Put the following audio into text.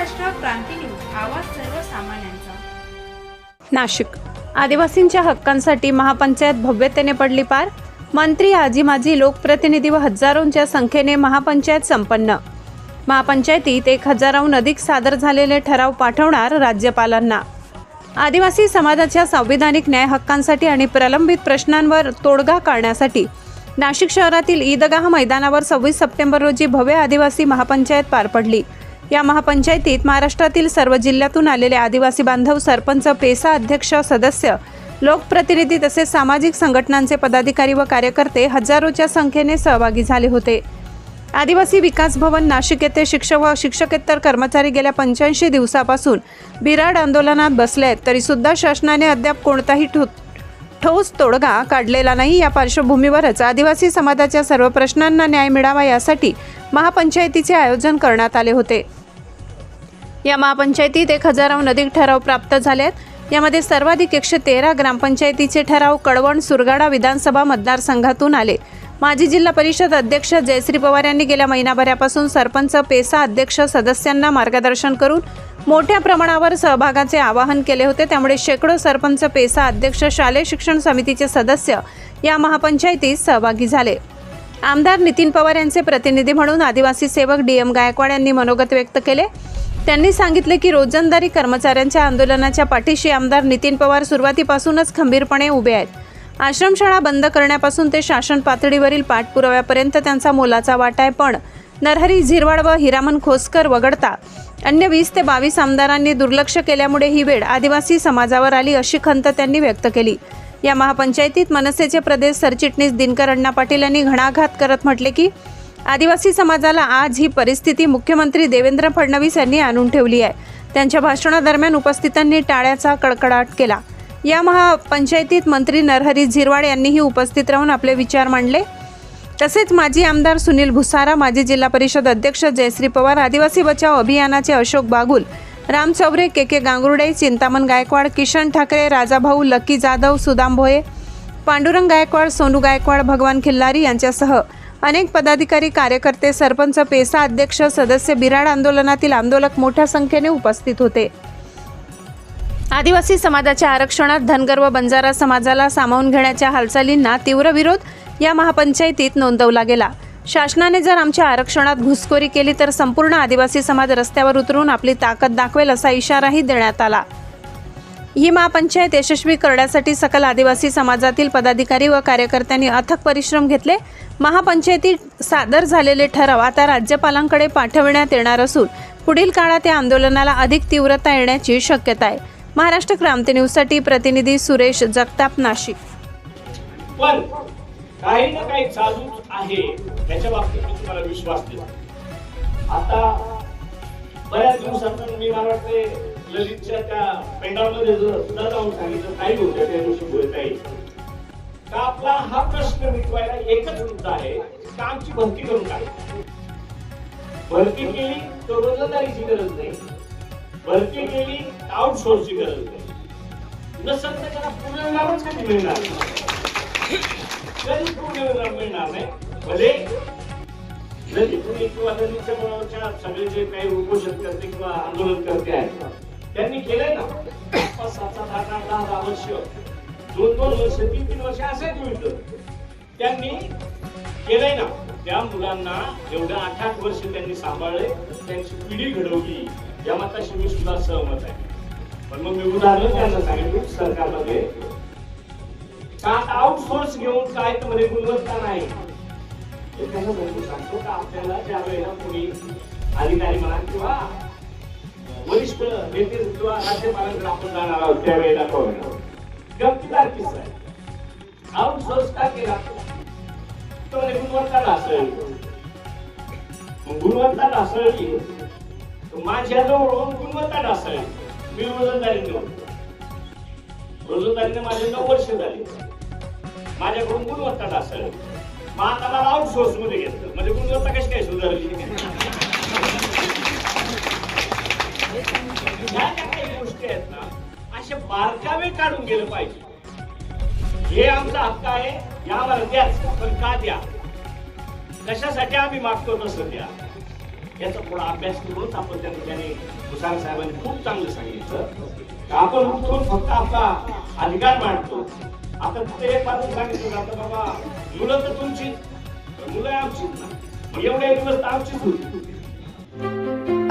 Maharashtra Kranti news आवाज सर्वसामान्यांचा. नाशिक. आदिवासींच्या हक्कांसाठी महापंचायत भव्यतेने पडली पार. मंत्री आजी माजी लोकप्रतिनिधी व हजारोंच्या संख्येने महापंचायत संपन्न. महापंचायतीत एक हजाराहून अधिक सादर झालेले ठराव पाठवणार राज्यपालांना. आदिवासी समाजाच्या संविधानिक न्याय हक्कांसाठी आणि प्रलंबित प्रश्नांवर तोडगा काढण्यासाठी नाशिक शहरातील ईदगाह मैदानावर सव्वीस सप्टेंबर रोजी भव्य आदिवासी महापंचायत पार पडली. या महापंचायतीत महाराष्ट्रातील सर्व जिल्ह्यातून आलेले आदिवासी बांधव सरपंच पेसा अध्यक्ष सदस्य लोकप्रतिनिधी तसेच सामाजिक संघटनांचे पदाधिकारी व कार्यकर्ते हजारोच्या संख्येने सहभागी झाले होते. आदिवासी विकास भवन नाशिक येथे शिक्षक व शिक्षकेतर कर्मचारी गेल्या पंच्याऐंशी दिवसापासून बिराड आंदोलनात बसले आहेत. तरीसुद्धा शासनाने अद्याप कोणताही ठो ठोस तोडगा काढलेला नाही. या पार्श्वभूमीवरच आदिवासी समाजाच्या सर्व प्रश्नांना न्याय मिळावा यासाठी महापंचायतीचे आयोजन करण्यात आले होते. या महापंचायतीत एक हजाराहून अधिक ठराव प्राप्त झाले आहेत यामध्ये सर्वाधिक एकशे तेरा ग्रामपंचायतीचे ठराव कळवण सुरगाडा विधानसभा मतदारसंघातून आले. माजी जिल्हा परिषद अध्यक्ष जयश्री पवार यांनी गेल्या महिनाभरापासून सरपंच पेसा अध्यक्ष सदस्यांना मार्गदर्शन करून मोठ्या प्रमाणावर सहभागाचे आवाहन केले होते. त्यामुळे शेकडो सरपंच पेसा अध्यक्ष शालेय शिक्षण समितीचे सदस्य या महापंचायतीत सहभागी झाले. आमदार नितीन पवार यांचे प्रतिनिधी म्हणून आदिवासी सेवक डी एम गायकवाड यांनी मनोगत व्यक्त केले. त्यांनी सांगितले की रोजंदारी कर्मचाऱ्यांच्या आंदोलनाच्या पाठीशी आमदार नितीन पवार सुरुवातीपासूनच खंबीरपणे उभे आहेत. आश्रमशाळा बंद करण्यापासून ते शासन पातळीवरील पाठपुराव्यापर्यंत त्यांचा मोलाचा वाटा आहे पण नरहरी झिरवाड व हिरामन खोसकर वगळता अन्य वीस ते बावीस आमदारांनी दुर्लक्ष केल्यामुळे ही वेळ आदिवासी समाजावर आली अशी खंत त्यांनी व्यक्त केली. या महापंचायतीत मनसेचे प्रदेश सरचिटणीस दिनकर अण्णा पाटील यांनी घणाघात करत म्हटले की आदिवासी समाजाला आज ही परिस्थिती मुख्यमंत्री देवेंद्र फडणवीस यांनी आणून ठेवली आहे. त्यांच्या भाषणादरम्यान उपस्थितांनी टाळ्याचा कडकडाट केला. या महापंचायतीत मंत्री नरहरी झिरवाड यांनीही उपस्थित राहून आपले विचार मांडले. तसेच माजी आमदार सुनील भुसारा माजी जिल्हा परिषद अध्यक्ष जयश्री पवार आदिवासी बचाव अभियानाचे Ashok Bagul Ram Chaure K K Gangurde Chintaman Gaikwad Kishan Thackeray Rajabhau Lucky Jadhav Sudam Bhoye Pandurang Gaikwad Sonu Gaikwad Bhagwan Khillari यांच्यासह अनेक पदाधिकारी कार्यकर्ते सरपंच पेसा अध्यक्ष सदस्य बिराड आंदोलनातील आंदोलक मोठ्या संख्येने उपस्थित होते. आदिवासी समाजाच्या आरक्षणात धनगर व बंजारा समाजाला सामावून घेण्याच्या हालचालींना तीव्र विरोध या महापंचायतीत नोंदवला गेला. शासनाने जर आमच्या आरक्षणात घुसखोरी केली तर संपूर्ण आदिवासी समाज रस्त्यावर उतरून आपली ताकद दाखवेल असा इशाराही देण्यात आला. ही महापंचायत यशस्वी करण्यासाठी सकल आदिवासी समाजातील पदाधिकारी व कार्यकर्त्यांनी अथक परिश्रम घेतले. महापंचायतीत सादर झालेले ठराव आता राज्यपालांकडे पाठविण्यात येणार असून पुढील काळात या आंदोलनाला अधिक तीव्रता येण्याची शक्यता आहे. महाराष्ट्र क्रांती न्यूजसाठी प्रतिनिधी सुरेश जगताप नाशिक. पण काही ना काही चालूच आहे. त्याच्या बाबतीत मी तुम्हाला विश्वास देतो. आता बऱ्याच दिवसातून मी मला वाटते ललितच्या त्या पेंडामध्ये जर सुद्धा जाऊन सांगितलं काही होत्या त्या दिवशी बोलता येईल का आपला हा प्रश्न मिटवायला एकच मुद्दा आहे का आमची भरती करून काय भरती केली तर रोजंदारीची गरज नाही. भरती केली आउटसोर्सची गरज नाही. नसेल तर त्याला पूर्ण कधी मिळणार कधी पूर्ण मिळणार नाही? भले जरी तुम्ही किंवा दलितच्या मुलाच्या सगळे जे काही उपोषण करते किंवा आंदोलन करते आहेत त्यांनी केलंय ना. पाच सात सात आठ आठ दहा दहा वर्ष दोन दोन वर्ष तीन तीन वर्ष असेच मिळतं त्यांनी केलंय ना. त्या मुलांना एवढ्या आठ आठ वर्ष त्यांनी सांभाळले त्यांची पिढी घडवली. या मताशी मी सुद्धा सहमत आहे. पण मग मी उदाहरण त्यांना सांगितलं सरकारमध्ये. का आउटसोर्स घेऊन काय तुम्हाला गुणवत्ता नाही. त्यांना सांगतो का? आपल्याला ज्या वेळेला कोणी अधिकारी म्हणा किंवा वरिष्ठ नेते राज्यपालांकडे आपण जाणार आहोत त्यावेळेला कळणार गमतीदार किस्सा आहे. आउटसोर्स का केला. तो म्हणे गुणवत्ता ढासळली गुणवत्ता ढासळली माझ्या जवळ गुणवत्ता ढासळली मी रोजंदारी देऊ रोजंदारीने माझे नऊ वर्ष झाली. माझ्याकडून गुणवत्ता ढासळली मग आता मला आउटसोर्समध्ये घेतलं. म्हणजे गुणवत्ता कशी काय सुधारली? काढून गेलं पाहिजे. हे आमचा हक्क आहे या आम्हाला द्याच पण का द्या? कशासाठी आम्ही मागतो तसं द्या याचा थोडा अभ्यास करूनच आपण त्या ठिकाणी मुसार साहेबांनी खूप चांगलं सांगितलं. आपण उठून फक्त आपला अधिकार मांडतो. आता तिथे एक बाजू सांगितलं जातं बाबा मुलं तर तुमची मुलं आमचीच ना. मग दिवस तर आमचीच होती.